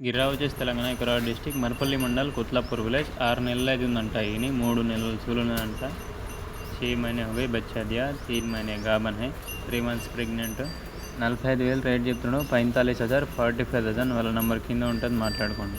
గిర్రా వచ్చేసి Telangana ఇకరాడ్ district Marapalli mandal కుత్లాపూర్ village ఆరు నెలలు అయితే ఉందంట ఈయన మూడు నెలలు చూలున్నదంట छः महीने हो गए बच्चा दिया तीन महीने गाभन है త్రీ మంత్స్ ప్రెగ్నెంట్ నలభై ఐదు వేలు రేట్ చెప్తున్నాడు పైంతాలీస్ హజార్ ఫార్టీ ఫైవ్ థౌసండ్ వాళ్ళ నెంబర్ కింద ఉంటుంది మాట్లాడుకోండి